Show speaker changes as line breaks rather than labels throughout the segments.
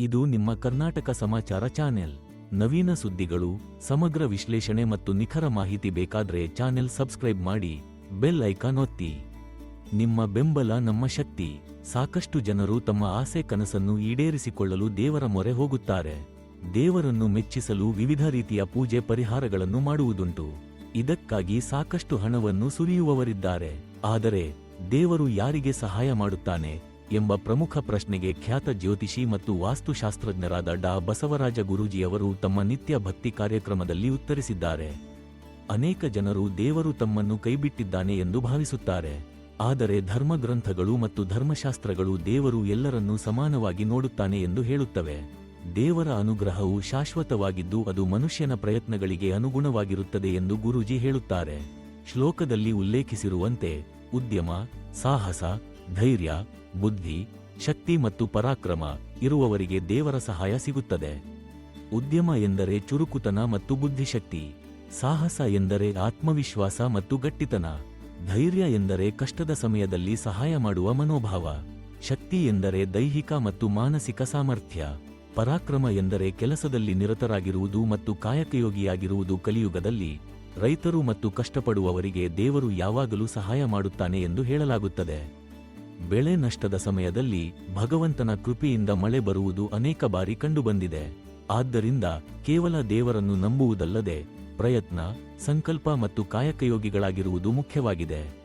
ಇದು ನಿಮ್ಮ ಕರ್ನಾಟಕ ಸಮಾಚಾರ ಚಾನೆಲ್. ನವೀನ ಸುದ್ದಿಗಳು, ಸಮಗ್ರ ವಿಶ್ಲೇಷಣೆ ಮತ್ತು ನಿಖರ ಮಾಹಿತಿ ಬೇಕಾದ್ರೆ ಚಾನೆಲ್ ಸಬ್ಸ್ಕ್ರೈಬ್ ಮಾಡಿ, ಬೆಲ್ ಐಕಾನ್ ಒತ್ತಿ. ನಿಮ್ಮ ಬೆಂಬಲ ನಮ್ಮ ಶಕ್ತಿ. ಸಾಕಷ್ಟು ಜನರು ತಮ್ಮ ಆಸೆ ಕನಸನ್ನು ಈಡೇರಿಸಿಕೊಳ್ಳಲು ದೇವರ ಮೊರೆ ಹೋಗುತ್ತಾರೆ. ದೇವರನ್ನು ಮೆಚ್ಚಿಸಲು ವಿವಿಧ ರೀತಿಯ ಪೂಜೆ ಪರಿಹಾರಗಳನ್ನು ಮಾಡುವುದುಂಟು. ಇದಕ್ಕಾಗಿ ಸಾಕಷ್ಟು ಹಣವನ್ನು ಸುರಿಯುವವರಿದ್ದಾರೆ. ಆದರೆ, ದೇವರು ಯಾರಿಗೆ ಸಹಾಯ ಮಾಡುತ್ತಾನೆ? ಎಂಬ ಪ್ರಮುಖ ಪ್ರಶ್ನೆಗೆ ಖ್ಯಾತ ಜ್ಯೋತಿಷಿ ಮತ್ತು ವಾಸ್ತುಶಾಸ್ತ್ರಜ್ಞರಾದ ಡಾ. ಬಸವರಾಜ ಗುರೂಜಿಯವರು ತಮ್ಮ ನಿತ್ಯ ಭಕ್ತಿ ಕಾರ್ಯಕ್ರಮದಲ್ಲಿ ಉತ್ತರಿಸಿದ್ದಾರೆ. ಅನೇಕ ಜನರು ದೇವರು ತಮ್ಮನ್ನು ಕೈಬಿಟ್ಟಿದ್ದಾನೆ ಎಂದು ಭಾವಿಸುತ್ತಾರೆ. ಆದರೆ ಧರ್ಮಗ್ರಂಥಗಳು ಮತ್ತು ಧರ್ಮಶಾಸ್ತ್ರಗಳು ದೇವರು ಎಲ್ಲರನ್ನೂ ಸಮಾನವಾಗಿ ನೋಡುತ್ತಾನೆ ಎಂದು ಹೇಳುತ್ತವೆ. ದೇವರ ಅನುಗ್ರಹವು ಶಾಶ್ವತವಾಗಿದ್ದು ಅದು ಮನುಷ್ಯನ ಪ್ರಯತ್ನಗಳಿಗೆ ಅನುಗುಣವಾಗಿರುತ್ತದೆ ಎಂದು ಗುರೂಜಿ ಹೇಳುತ್ತಾರೆ. ಶ್ಲೋಕದಲ್ಲಿ ಉಲ್ಲೇಖಿಸಿರುವಂತೆ, ಉದ್ಯಮ, ಸಾಹಸ ಧೈರ್ಯ, ಬುದ್ಧಿ, ಶಕ್ತಿ ಮತ್ತು ಪರಾಕ್ರಮ ಇರುವವರಿಗೆ ದೇವರ ಸಹಾಯ ಸಿಗುತ್ತದೆ. ಉದ್ಯಮ ಎಂದರೆ ಚುರುಕುತನ ಮತ್ತು ಬುದ್ಧಿಶಕ್ತಿ, ಸಾಹಸ ಎಂದರೆ ಆತ್ಮವಿಶ್ವಾಸ ಮತ್ತು ಗಟ್ಟಿತನ, ಧೈರ್ಯ ಎಂದರೆ ಕಷ್ಟದ ಸಮಯದಲ್ಲಿ ಸಹಾಯ ಮಾಡುವ ಮನೋಭಾವ, ಶಕ್ತಿ ಎಂದರೆ ದೈಹಿಕ ಮತ್ತು ಮಾನಸಿಕ ಸಾಮರ್ಥ್ಯ, ಪರಾಕ್ರಮ ಎಂದರೆ ಕೆಲಸದಲ್ಲಿ ನಿರತರಾಗಿರುವುದು ಮತ್ತು ಕಾಯಕಯೋಗಿಯಾಗಿರುವುದು ಕಲಿಯುಗದಲ್ಲಿ, ರೈತರು ಮತ್ತು ಕಷ್ಟಪಡುವವರಿಗೆ ದೇವರು ಯಾವಾಗಲೂ ಸಹಾಯ ಮಾಡುತ್ತಾನೆ ಎಂದು ಹೇಳಲಾಗುತ್ತದೆ. ಬೆಳೆ ನಷ್ಟದ ಸಮಯದಲ್ಲಿ ಭಗವಂತನ ಕೃಪೆಯಿಂದ ಮಳೆ ಬರುವುದು ಅನೇಕ ಬಾರಿ ಕಂಡುಬಂದಿದೆ. ಆದ್ದರಿಂದ ಕೇವಲ ದೇವರನ್ನು ನಂಬುವುದಲ್ಲದೆ ಪ್ರಯತ್ನ, ಸಂಕಲ್ಪ ಮತ್ತು ಕಾಯಕಯೋಗಿಗಳಾಗಿರುವುದು ಮುಖ್ಯವಾಗಿದೆ.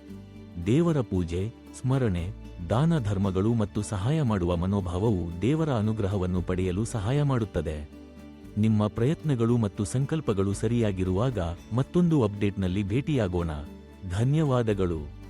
ದೇವರ ಪೂಜೆ, ಸ್ಮರಣೆ, ದಾನ ಧರ್ಮಗಳು ಮತ್ತು ಸಹಾಯ ಮಾಡುವ ಮನೋಭಾವವು ದೇವರ ಅನುಗ್ರಹವನ್ನು ಪಡೆಯಲು ಸಹಾಯ ಮಾಡುತ್ತದೆ. ನಿಮ್ಮ ಪ್ರಯತ್ನಗಳು ಮತ್ತು ಸಂಕಲ್ಪಗಳು ಸರಿಯಾಗಿರುವಾಗ ಮತ್ತೊಂದು ಅಪ್ಡೇಟ್ನಲ್ಲಿ ಭೇಟಿಯಾಗೋಣ. ಧನ್ಯವಾದಗಳು.